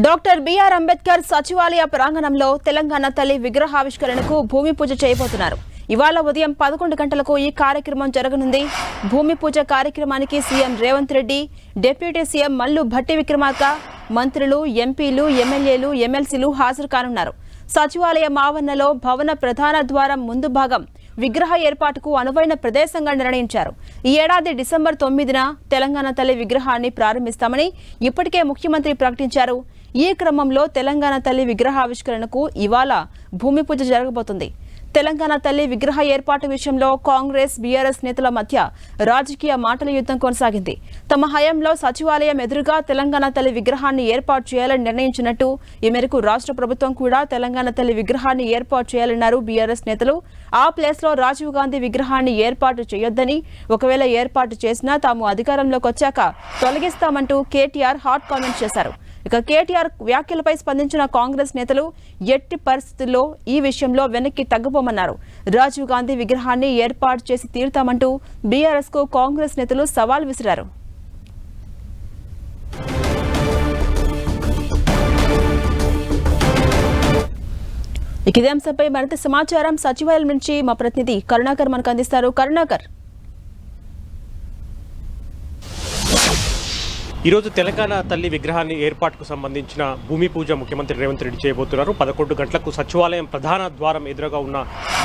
Doctor BR Ambedkar సచివాలయ ప్రాంగణంలో తెలంగాణ తల్లి విగ్రహావిష్కరణకు భూమి పూజ చేయబోతున్నారు. ఇవాళ ఉదయం పదకొండు గంటలకు ఈ కార్యక్రమం జరగనుంది. భూమి పూజ కార్యక్రమానికి CM Revanth Reddy deputy CM Mallu Bhatti Vikramarka మంత్రులు ఎంపీలు ఎమ్మెల్యేలు ఎమ్మెల్సీలు హాజరు కానున్నారు. సచివాలయం ఆవరణలో భవన ప్రధాన ద్వారం ముందు భాగం విగ్రహ ఏర్పాటుకు అనువైన ప్రదేశంగా నిర్ణయించారు. ఈ ఏడాది డిసెంబర్ తొమ్మిదిన తెలంగాణ తల్లి విగ్రహాన్ని ప్రారంభిస్తామని ఇప్పటికే ముఖ్యమంత్రి ప్రకటించారు. ఈ క్రమంలో తెలంగాణ తల్లి విగ్రహావిష్కరణకు ఇవాళ భూమి పూజ జరగబోతుంది. తెలంగాణ తల్లి విగ్రహ ఏర్పాటు విషయంలో కాంగ్రెస్ బీఆర్ఎస్ నేతల మధ్య రాజకీయ మాటల యుద్ధం కొనసాగింది. తమ హయాంలో సచివాలయం ఎదురుగా తెలంగాణ తల్లి విగ్రహాన్ని ఏర్పాటు చేయాలని నిర్ణయించినట్టు ఈ మేరకు రాష్ట్ర ప్రభుత్వం కూడా తెలంగాణ తల్లి విగ్రహాన్ని ఏర్పాటు చేయాలన్నారు బీఆర్ఎస్ నేతలు. ఆ ప్లేస్లో రాజీవ్ గాంధీ విగ్రహాన్ని ఏర్పాటు చేయొద్దని ఒకవేళ ఏర్పాటు చేసినా తాము అధికారంలోకి వచ్చాక తొలగిస్తామంటూ కేటీఆర్ హాట్ కామెంట్ చేశారు. ఇక కేటీఆర్ వ్యాఖ్యలపై స్పందించిన కాంగ్రెస్ నేతలు ఎట్టి పరిస్థితుల్లో ఈ విషయంలో వెనక్కి తగ్గబోమన్నారు రాజీవ్ గాంధీ విగ్రహాన్ని ఏర్పాటు చేసి తీరుతామంటూ బీఆర్ఎస్కు కాంగ్రెస్ నేతలు సవాల్ విసిరారు. ఇక ఇదే అంశంపై మరింత సమాచారం సచివాలయం నుంచి మా ప్రతినిధి కరుణాకర్ మనకు అందిస్తారు. కరుణాకర్. ఈరోజు తెలంగాణ తల్లి విగ్రహాన్ని ఏర్పాటుకు సంబంధించిన భూమి పూజ ముఖ్యమంత్రి రేవంత్ రెడ్డి చేయబోతున్నారు. పదకొండు గంటలకు సచివాలయం ప్రధాన ద్వారం ఎదురుగా ఉన్న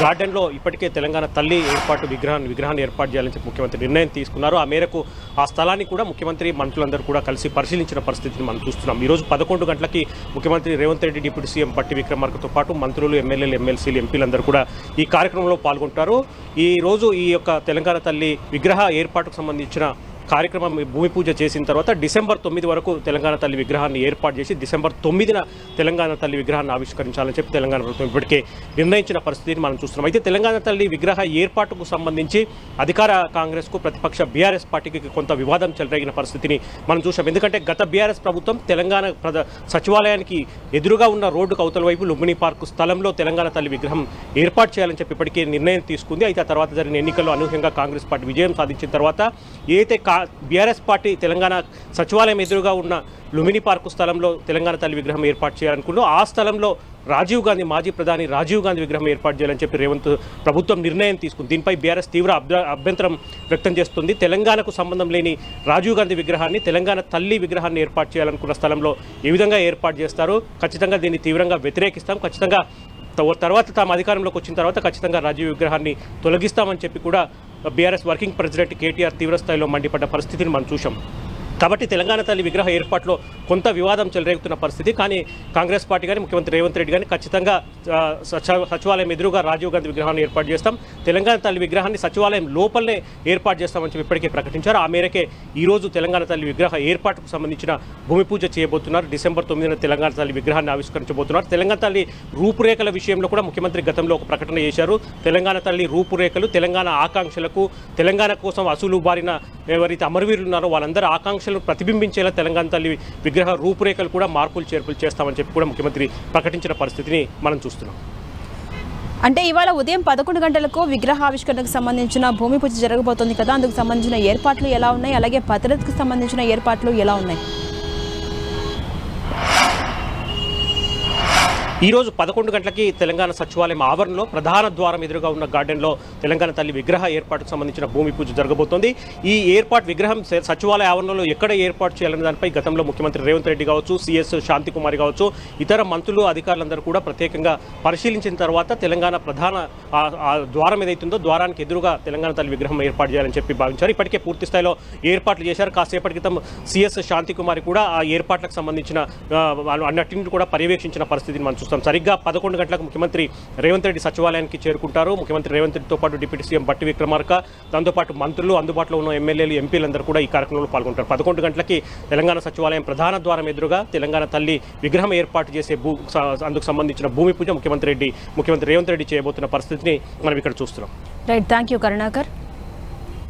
గార్డెన్లో ఇప్పటికే తెలంగాణ తల్లి ఏర్పాటు విగ్రహాన్ని విగ్రహాన్ని ఏర్పాటు చేయాలని చెప్పి ముఖ్యమంత్రి నిర్ణయం తీసుకున్నారు. ఆ మేరకు ఆ స్థలాన్ని కూడా ముఖ్యమంత్రి మంత్రులందరూ కూడా కలిసి పరిశీలించిన పరిస్థితిని మనం చూస్తున్నాం. ఈరోజు పదకొండు గంటలకి ముఖ్యమంత్రి రేవంత్ రెడ్డి డిప్యూటీ సీఎం పట్టి విక్రమార్కతో పాటు మంత్రులు ఎమ్మెల్యేలు ఎమ్మెల్సీలు ఎంపీలందరూ కూడా ఈ కార్యక్రమంలో పాల్గొంటారు. ఈ రోజు ఈ యొక్క తెలంగాణ తల్లి విగ్రహ ఏర్పాటుకు సంబంధించిన కార్యక్రమం భూమి పూజ చేసిన తర్వాత డిసెంబర్ తొమ్మిది వరకు తెలంగాణ తల్లి విగ్రహాన్ని ఏర్పాటు చేసి డిసెంబర్ తొమ్మిదిన తెలంగాణ తల్లి విగ్రహాన్ని ఆవిష్కరించాలని చెప్పి తెలంగాణ ప్రభుత్వం ఇప్పటికే నిర్ణయించిన పరిస్థితిని మనం చూస్తున్నాం. అయితే తెలంగాణ తల్లి విగ్రహ ఏర్పాటుకు సంబంధించి అధికార కాంగ్రెస్కు ప్రతిపక్ష బీఆర్ఎస్ పార్టీకి కొంత వివాదం చెలరేగిన పరిస్థితిని మనం చూసాం ఎందుకంటే గత బీఆర్ఎస్ ప్రభుత్వం తెలంగాణ ప్రద సచివాలయానికి ఎదురుగా ఉన్న రోడ్డుకు అవతల వైపు లుంబిని పార్కు స్థలంలో తెలంగాణ తల్లి విగ్రహం ఏర్పాటు చేయాలని చెప్పి ఇప్పటికే నిర్ణయం తీసుకుంది. అయితే ఆ తర్వాత జరిగిన ఎన్నికల్లో అనూహ్యంగా కాంగ్రెస్ పార్టీ విజయం సాధించిన తర్వాత ఏదైతే కా బీఆర్ఎస్ పార్టీ తెలంగాణ సచివాలయం ఎదురుగా ఉన్న లుమిని పార్కు స్థలంలో తెలంగాణ తల్లి విగ్రహం ఏర్పాటు చేయాలనుకున్నాం. ఆ స్థలంలో రాజీవ్ గాంధీ మాజీ ప్రధాని రాజీవ్ గాంధీ విగ్రహం ఏర్పాటు చేయాలని చెప్పి రేవంత్ ప్రభుత్వం నిర్ణయం తీసుకుంది. దీనిపై బీఆర్ఎస్ తీవ్ర అభ్య అభ్యంతరం వ్యక్తం చేస్తుంది. తెలంగాణకు సంబంధం లేని రాజీవ్ గాంధీ విగ్రహాన్ని తెలంగాణ తల్లి విగ్రహాన్ని ఏర్పాటు చేయాలనుకున్న స్థలంలో ఏ విధంగా ఏర్పాటు చేస్తారు? ఖచ్చితంగా దీన్ని తీవ్రంగా వ్యతిరేకిస్తాం. ఖచ్చితంగా తర్వాత తాము అధికారంలోకి వచ్చిన తర్వాత ఖచ్చితంగా రాజీవ్ విగ్రహాన్ని తొలగిస్తామని చెప్పి కూడా బీఆర్ఎస్ వర్కింగ్ ప్రెసిడెంట్ కేటీఆర్ తీవ్రస్థాయిలో మండిపడ్డ పరిస్థితిని మనం చూసాం కాబట్టి తెలంగాణ తల్లి విగ్రహ ఏర్పాట్లో కొంత వివాదం చెలరేగుతున్న పరిస్థితి. కానీ కాంగ్రెస్ పార్టీ కానీ ముఖ్యమంత్రి రేవంత్ రెడ్డి కానీ ఖచ్చితంగా సచ- సచివాలయం ఎదురుగా రాజీవ్ గాంధీ విగ్రహాన్ని ఏర్పాటు చేస్తాం. తెలంగాణ తల్లి విగ్రహాన్ని సచివాలయం లోపలనే ఏర్పాటు చేస్తామని చెప్పి ఇప్పటికే ప్రకటించారు. ఆ మేరకే ఈరోజు తెలంగాణ తల్లి విగ్రహ ఏర్పాటుకు సంబంధించిన భూమి పూజ చేయబోతున్నారు. డిసెంబర్ తొమ్మిదిన తెలంగాణ తల్లి విగ్రహాన్ని ఆవిష్కరించబోతున్నారు. తెలంగాణ తల్లి రూపురేఖల విషయంలో కూడా ముఖ్యమంత్రి గతంలో ఒక ప్రకటన చేశారు. తెలంగాణ తల్లి రూపురేఖలు తెలంగాణ ఆకాంక్షలకు తెలంగాణ కోసం అసూలు బారిన ఎవరైతే అమరవీరులు ఉన్నారో వాళ్ళందరూ ఆకాంక్షలను ప్రతిబింబించేలా తెలంగాణ తల్లి విగ్రహ రూపురేఖలు కూడా మార్పులు చేర్పులు చేస్తామని చెప్పి కూడా ముఖ్యమంత్రి ప్రకటించిన పరిస్థితిని మనం చూస్తున్నాం. అంటే ఇవాళ ఉదయం పదకొండు గంటలకు విగ్రహావిష్కరణకు సంబంధించిన భూమి పూజ జరగబోతోంది కదా. అందుకు సంబంధించిన ఏర్పాట్లు ఎలా ఉన్నాయి? అలాగే భద్రతకు సంబంధించిన ఏర్పాట్లు ఎలా ఉన్నాయి? ఈరోజు పదకొండు గంటలకి తెలంగాణ సచివాలయం ఆవరణలో ప్రధాన ద్వారం ఎదురుగా ఉన్న గార్డెన్లో తెలంగాణ తల్లి విగ్రహ ఏర్పాటుకు సంబంధించిన భూమి పూజ జరగబోతోంది. ఈ ఏర్పాటు విగ్రహం సచివాలయ ఆవరణలో ఎక్కడ ఏర్పాటు చేయాలనే దానిపై గతంలో ముఖ్యమంత్రి రేవంత్ రెడ్డి కావచ్చు సిఎస్ శాంతికుమారి కావచ్చు ఇతర మంత్రులు అధికారులందరూ కూడా ప్రత్యేకంగా పరిశీలించిన తర్వాత తెలంగాణ ప్రధాన ద్వారం ఏదైతుందో ద్వారానికి ఎదురుగా తెలంగాణ తల్లి విగ్రహం ఏర్పాటు చేయాలని చెప్పి భావించారు. ఇప్పటికే పూర్తి స్థాయిలో ఏర్పాట్లు చేశారు. కాసేపటి క్రితం సిఎస్ శాంతికుమారి కూడా ఆ ఏర్పాట్లకు సంబంధించిన ఆ, అన్నింటిని కూడా పర్యవేక్షించిన పరిస్థితిని మనం చూస్తాం. సరిగ్గా పదకొండు గంటలకు ముఖ్యమంత్రి రేవంత్ రెడ్డి సచివాలయానికి చేరుకుంటారు. ముఖ్యమంత్రి రేవంత్ రెడ్డితో పాటు డిప్యూటీ సీఎం బట్టి విక్రమార్క దాంతోపాటు మంత్రులు అందుబాటులో ఉన్న ఎమ్మెల్యేలు ఎంపీలందరూ కూడా ఈ కార్యక్రమంలో పాల్గొంటారు. పదకొండు గంటలకి తెలంగాణ సచివాలయం ప్రధాన ద్వారం ఎదురుగా తెలంగాణ తల్లి విగ్రహం ఏర్పాటు చేసే భూ అందుకు సంబంధించిన భూమి పూజ ముఖ్యమంత్రి రెడ్డి ముఖ్యమంత్రి రేవంత్ రెడ్డి చేయబోతున్న పరిస్థితిని మనం ఇక్కడ చూస్తున్నాం. Right thank you Karunakar